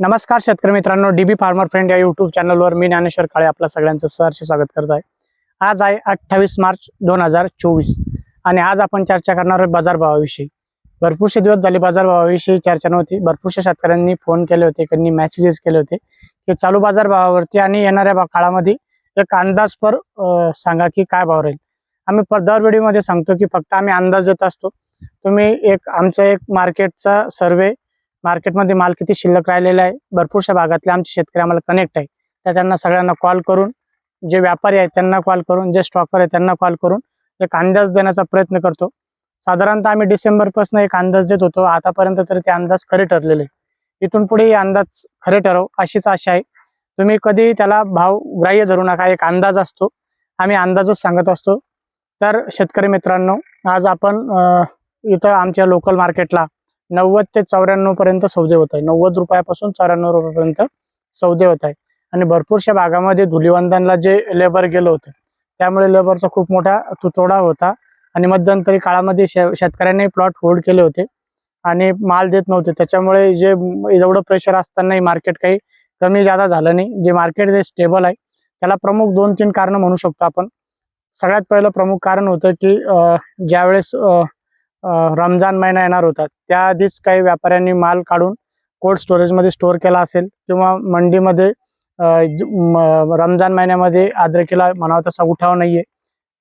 नमस्कार शेतकरी मित्रांनो डीबी फार्मर फ्रेंड या युट्यूब चॅनलवर मी ज्ञानेश्वर काळे आपल्या सगळ्यांचं सहर्ष स्वागत करत आहे. आज आहे अठ्ठावीस मार्च दोन हजार चोवीस आणि आज आपण चर्चा करणार आहोत बाजारभावाविषयी भरपूरशे दिवस झाले बाजारभावाविषयी चर्चा नव्हती. भरपूरशा शेतकऱ्यांनी फोन केले होते त्यांनी मेसेजेस केले होते की चालू बाजारभावावरती आणि येणाऱ्या काळामध्ये एक अंदाजपर सांगा की काय भाव राहील. आम्ही दर व्हिडिओमध्ये सांगतो की फक्त आम्ही अंदाज देत असतो. तुम्ही एक आमचा एक मार्केटचा सर्वे मार्केटमध्ये माल किती शिल्लक राहिलेला आहे भरपूरशा भागातले आमचे शेतकरी आम्हाला कनेक्ट आहे. त्या त्यांना सगळ्यांना कॉल करून जे व्यापारी आहेत त्यांना कॉल करून जे स्टॉकर आहेत त्यांना कॉल करून एक अंदाज देण्याचा प्रयत्न करतो. साधारणतः आम्ही डिसेंबरपासून एक अंदाज देत होतो आतापर्यंत तरी ते अंदाज खरे ठरलेले इथून पुढे हे अंदाज खरे ठरव अशीच आशा आहे. तुम्ही कधी त्याला भाव ग्राह्य धरू नका एक अंदाज असतो. आम्ही अंदाजच सांगत असतो. तर शेतकरी मित्रांनो आज आपण इथं आमच्या लोकल मार्केटला नव्वद ते चौऱ्याण्णव पर्यंत सौदे होत आहे. नव्वद रुपयापासून चौऱ्याण्णव रुपयापर्यंत सौदे होत आहे. आणि भरपूरशा भागामध्ये धुलीवंदनला जे लेबर गेलं होतं त्यामुळे लेबरचा खूप मोठा तुतोडा होता. आणि मध्यंतरी काळामध्ये शे शेतकऱ्यांनी प्लॉट होल्ड केले होते. आणि माल देत नव्हते. त्याच्यामुळे जे एवढं प्रेशर असतानाही मार्केट काही कमी जादा झालं नाही. जे मार्केट जे स्टेबल आहे त्याला प्रमुख दोन तीन कारणं म्हणू शकतो आपण. सगळ्यात पहिलं प्रमुख कारण होतं की ज्यावेळेस रमजान महिना येणार होता. त्या आधीच काही व्यापाऱ्यांनी माल काढून कोल्ड स्टोरेजमध्ये स्टोअर केला असेल किंवा मंडीमध्ये रमजान महिन्यामध्ये आद्रकीला म्हणावा तसा उठाव नाहीये.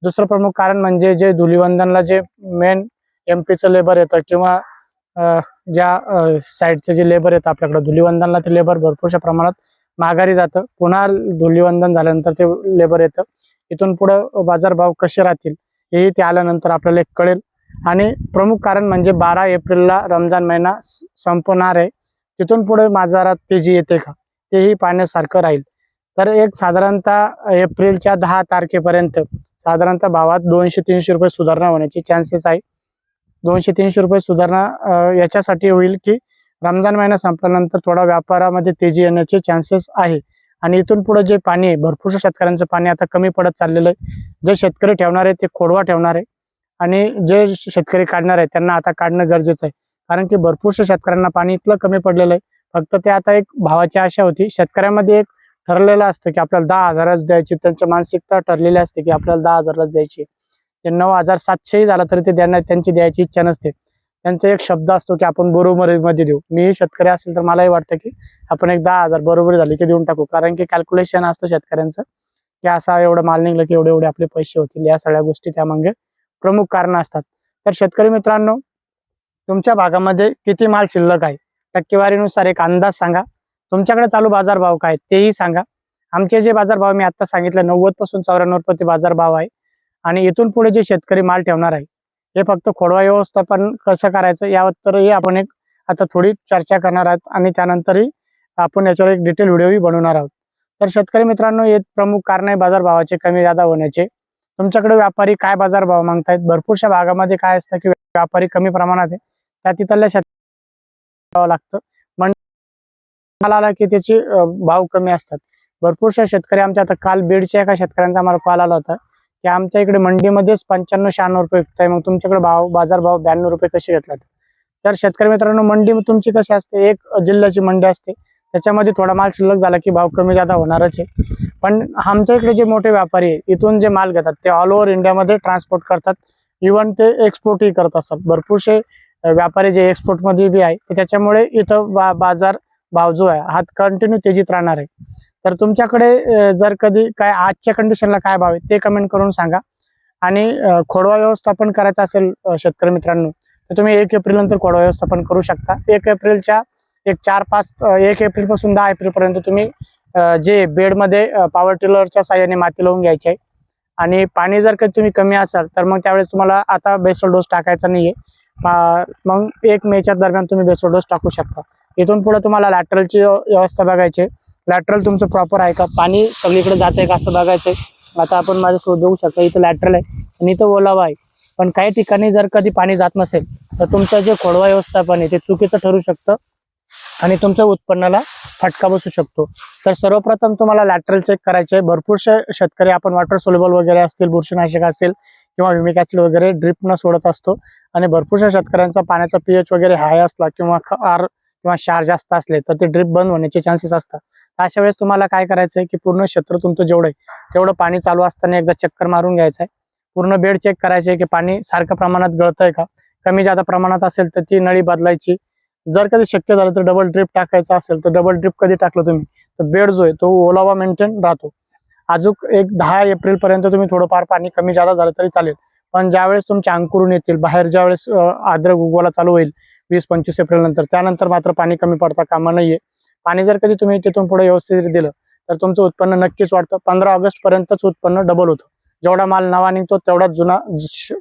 दुसरं प्रमुख कारण म्हणजे जे धुलिवंदनला जे मेन एम पीचं लेबर येतं किंवा ज्या साईडचं जे लेबर येतं आपल्याकडं धुलिवंदनला ते लेबर भरपूरशा प्रमाणात माघारी जातं. पुन्हा धुलिवंदन झाल्यानंतर ते लेबर येतं. इथून पुढं बाजारभाव कसे राहतील हेही ते आल्यानंतर आपल्याला एक कळेल. आणि प्रमुख कारण म्हणजे बारा एप्रिलला रमजान महिना संपणार आहे. तिथून पुढे बाजारात तेजी येते का तेही पाहण्यासारखं राहील. तर एक साधारणतः एप्रिलच्या दहा तारखेपर्यंत साधारणतः भावात दोनशे तीनशे रुपये सुधारणा होण्याचे चान्सेस आहे. दोनशे तीनशे रुपये सुधारणा याच्यासाठी होईल की रमजान महिना संपल्यानंतर थोडा व्यापारामध्ये तेजी येण्याचे चान्सेस आहे. आणि इथून पुढे जे पाणी आहे भरपूरशा शेतकऱ्यांचं पाणी आता कमी पडत चाललेलं आहे. जे शेतकरी ठेवणार आहे ते खोडवा ठेवणार आहे. आणि जे शेतकरी काढणार आहे त्यांना आता काढणं गरजेचं आहे. कारण की भरपूरशा शेतकऱ्यांना पाणी इतकं कमी पडलेलं आहे. फक्त ते आता एक भावाची आशा होती. शेतकऱ्यामध्ये एक ठरलेलं असतं की आपल्याला दहा हजारच द्यायची. त्यांची मानसिकता ठरलेली असते की आपल्याला दहा हजारच द्यायची. ते नऊ हजार सातशेही झाला तरी ते त्यांना त्यांची द्यायची इच्छा नसते. त्यांचा एक शब्द असतो की आपण बरोबरीमध्ये देऊ. मीही शेतकरी असेल तर मलाही वाटतं की आपण एक दहा हजार बरोबरी झाली की देऊन टाकू. कारण की कॅल्क्युलेशन असतं शेतकऱ्यांचं. की असा एवढं माल निघलं की एवढे एवढे आपले पैसे होतील. या सगळ्या गोष्टी त्यामागे प्रमुख कारण असतात. तर शेतकरी मित्रांनो तुमच्या भागामध्ये किती माल शिल्लक आहे? टक्केवारीनुसार एक अंदाज सांगा. तुमच्याकडे चालू बाजारभाव काय तेही सांगा. आमचे जे बाजारभाव मी आता सांगितले नव्वदपासून चौऱ्याण्णव रुपये बाजारभाव आहे. आणि इथून पुढे जे शेतकरी माल ठेवणार आहे हे फक्त खोडवा व्यवस्थापन कसं करायचं यावरही आपण एक आता थोडी चर्चा करणार आहोत. आणि त्यानंतरही आपण याच्यावर एक डिटेल व्हिडिओही बनवणार आहोत. तर शेतकरी मित्रांनो हे प्रमुख कारण आहे बाजारभावाचे कमी जादा होण्याचे. तुमच्याकडे व्यापारी काय बाजारभाव मागतायत? भरपूरशा भागामध्ये काय असतं की व्यापारी कमी प्रमाणात आहे. त्या तिथल्या शेत लागतं. मालाला की त्याचे भाव कमी असतात. भरपूरशा शेतकरी आमच्या आता काल बीडच्या एका शेतकऱ्यांचा आम्हाला कॉल आला होता की आमच्या इकडे मंडीमध्येच पंच्याण्णव शहाण्णव रुपये विकत आहे मग तुमच्याकडे भाव बाजारभाव ब्याण्णव रुपये कसे घेतलात? तर शेतकरी मित्रांनो मंडी तुमची कशी असते? एक जिल्ह्याची मंडी असते. त्याच्यामध्ये थोडा माल शिल्लक झाला की भाव कमी जादा होणारच आहे. पण आमच्या इकडे जे मोठे व्यापारी आहे इथून जे माल घेतात ते ऑल ओव्हर इंडियामध्ये ट्रान्सपोर्ट करतात. इव्हन ते एक्सपोर्टही करत असतात. भरपूरसे व्यापारी जे एक्सपोर्टमध्ये बी आहे त्याच्यामुळे इथं बा बाजार भाव जो आहे हा कंटिन्यू तेजीत राहणार आहे. तर तुमच्याकडे जर कधी काय आजच्या कंडिशनला काय भाव आहे ते कमेंट करून सांगा. आणि खोडवा व्यवस्थापन करायचं असेल शेतकरी मित्रांनो तर तुम्ही एक एप्रिल नंतर खोडवा व्यवस्थापन करू शकता. एक एप्रिलच्या एक चार पाच एक एप्रिलपासून दहा एप्रिल पर्यंत तुम्ही जे बेडमध्ये पॉवर टिलरच्या साह्याने माती लावून घ्यायची आहे. आणि पाणी जर का तुम्ही कमी असाल तर मग त्यावेळेस तुम्हाला आता बेसल डोस टाकायचा नाहीये. आहे मग एक मेच्या दरम्यान तुम्ही बेसल डोस टाकू शकता. इथून पुढे तुम्हाला लॅटरलची व्यवस्था बघायची लॅटरल तुमचं प्रॉपर आहे का? पाणी सगळीकडे जात आहे का असं बघायचंय आता आपण माझ्यासोबत बघू शकता इथं लॅटरल आहे आणि इथं ओलावा आहे. पण काही ठिकाणी जर कधी पाणी जात नसेल तर तुमचं जे खोडवा व्यवस्थापन आहे ते चुकीचं ठरू शकतं. आणि तुमच्या उत्पन्नाला फटका बसू शकतो. तर सर्वप्रथम तुम्हाला लॅटरल चेक करायचे आहे भरपूरसे शेतकरी आपण वॉटर सोलेबल वगैरे असतील बुरशीनाशक असेल किंवा विमिक ॲसिड वगैरे ड्रिप न सोडत असतो. आणि भरपूरशा शेतकऱ्यांचा पाण्याचा पीएच वगैरे हाय असला किंवा ख- आर किंवा क्षार जास्त असले तर ते ड्रिप बंद होण्याचे चान्सेस असतात. अशा वेळेस तुम्हाला काय करायचं आहे की पूर्ण क्षेत्र तुमचं जेवढं आहे तेवढं पाणी चालू असताना एकदा चक्कर मारून घ्यायचं आहे पूर्ण बेड चेक करायचे आहे की पाणी सारख्या प्रमाणात गळतंय का? कमी जादा प्रमाणात असेल तर ती नळी बदलायची. जर कधी शक्य झालं तर डबल ड्रिप टाकायचं असेल तर डबल ड्रिप कधी टाकलं तुम्ही? तर बेड जो आहे तो ओलावा मेंटेन राहतो. अजून एक दहा एप्रिल पर्यंत तुम्ही थोडंफार पाणी कमी जादा झालं तरी चालेल. पण ज्यावेळेस तुमचे अंकुरून येतील बाहेर ज्यावेळेस आद्र आद्रक उगवायला चालू होईल वीस पंचवीस एप्रिल नंतर त्यानंतर मात्र पाणी कमी पडता कामा नाहीये पाणी जर कधी तुम्ही तिथून पुढे व्यवस्थित दिलं तर तुमचं उत्पन्न नक्कीच वाढतं. पंधरा ऑगस्ट पर्यंतच उत्पन्न डबल होतं. जेवढा माल नवा निघतो तेवढाच जुना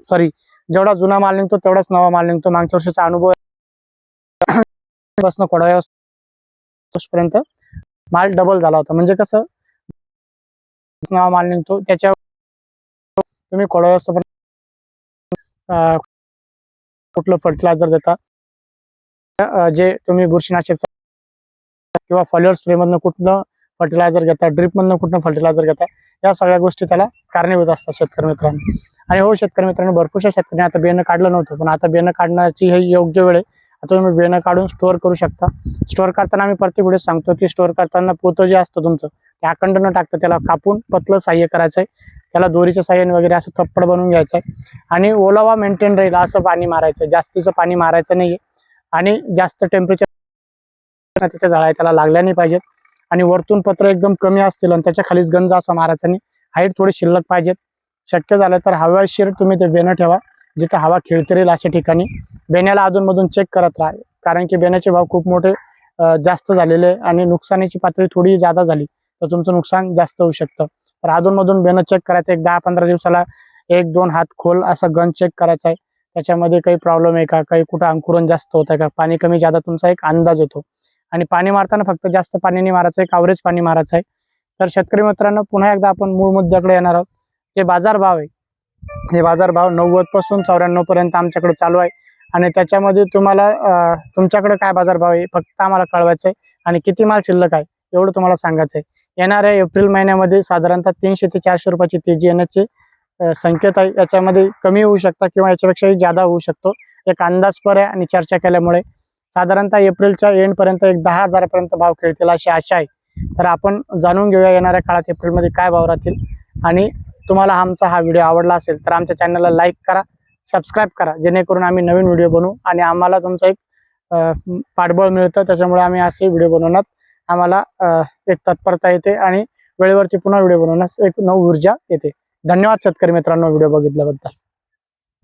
सॉरी जेवढा जुना माल निघतो तेवढाच नवा माल निघतो. मागच्या वर्षीचा अनुभव बसणं पर्यंत माल डबल झाला होता. म्हणजे कसं? माल निघतो त्याच्या तुम्ही खोडा व्यवस्थापन कुठलं फर्टिलायझर देता जे तुम्ही बुरशीनाशक किंवा फॉलिअर स्प्रेमधनं कुठलं फर्टिलायझर घेता ड्रिपमधनं कुठलं फर्टिलायझर घेता या सगळ्या गोष्टी त्याला कारणीभूत असतात शेतकरी मित्रांनो. आणि हो शेतकरी मित्रांनो भरपूरशा शेतकऱ्यांनी आता बियाणं काढलं नव्हतं पण आता बियाणं काढण्याची ही योग्य वेळ आहे. आता तुम्ही वेणं काढून स्टोअर करू शकता. स्टोअर करताना आम्ही प्रत्येक वेळेस सांगतो की स्टोअर करताना पोतं जे असतं तुमचं ते अखंड न टाकतं त्याला कापून पतलं साह्य करायचं आहे त्याला दोरीच्या साह्याने वगैरे असं थप्पड बनवून घ्यायचं आहे आणि ओलावा मेंटेन राहील असं पाणी मारायचं. जास्तीचं पाणी मारायचं नाही आणि जास्त टेम्परेचर त्याच्या जाळ्या त्याला लागल्या नाही पाहिजेत. आणि वरतून पत्र एकदम कमी असतील आणि त्याच्या खालीच गंज असं मारायचं नाही. हाईट थोडी शिल्लक पाहिजेत. शक्य झालं तर हवाशीर तुम्ही ते बेणं ठेवा. जिथं हवा खेळते अशा ठिकाणी. बेण्याला अधूनमधून चेक करत राहा. कारण की बेण्याचे भाव खूप मोठे जास्त झालेले आणि नुकसानीची पातळी थोडी जादा झाली तर तुमचं नुकसान जास्त होऊ शकतं. तर अधूनमधून बेणं चेक करायचं. एक दहा पंधरा दिवसाला एक दोन हात खोल असा गन चेक करायचा आहे. त्याच्यामध्ये काही प्रॉब्लेम आहे का? काही कुठं अंकुरण जास्त होत आहे का? पाणी कमी जादा तुमचा एक अंदाज येतो. आणि पाणी मारताना फक्त जास्त पाणी नाही मारायचं आहे कावरेज पाणी मारायचं आहे. तर शेतकरी मित्रांनो पुन्हा एकदा आपण मूळ मुद्द्याकडे येणार आहोत. जे बाजारभाव आहे हे बाजारभाव नव्वदपासून चौऱ्याण्णव पर्यंत आमच्याकडे चालू आहे. आणि त्याच्यामध्ये तुम्हाला तुमच्याकडे काय बाजारभाव आहे फक्त आम्हाला कळवायचं आहे. आणि किती माल शिल्लक आहे एवढं तुम्हाला सांगायचं आहे. येणाऱ्या एप्रिल महिन्यामध्ये साधारणतः तीनशे ते चारशे रुपयाची तेजी येण्याचे संकेत आहे. याच्यामध्ये कमी होऊ शकता किंवा याच्यापेक्षाही जादा होऊ शकतो. एक अंदाजपर आहे आणि चर्चा केल्यामुळे साधारणतः एप्रिलच्या एंडपर्यंत एक दहा हजारापर्यंत भाव खेळतील अशी आशा आहे. तर आपण जाणून घेऊया येणाऱ्या काळात एप्रिलमध्ये काय भाव राहतील आणि तुम्हाला आमचा हा व्हिडिओ आवडला असेल तर आमच्या चॅनलला लाईक करा सबस्क्राईब करा जेणेकरून आम्ही नवीन व्हिडिओ बनवू आणि आम्हाला तुमचं एक पाठबळ मिळतं. त्याच्यामुळे आम्ही असे व्हिडिओ बनवण्यात आम्हाला एक तत्परता येते आणि वेळेवरती पुन्हा व्हिडिओ बनवण्यास एक नऊ ऊर्जा येते. धन्यवाद शेतकरी मित्रांनो व्हिडिओ बघितल्याबद्दल.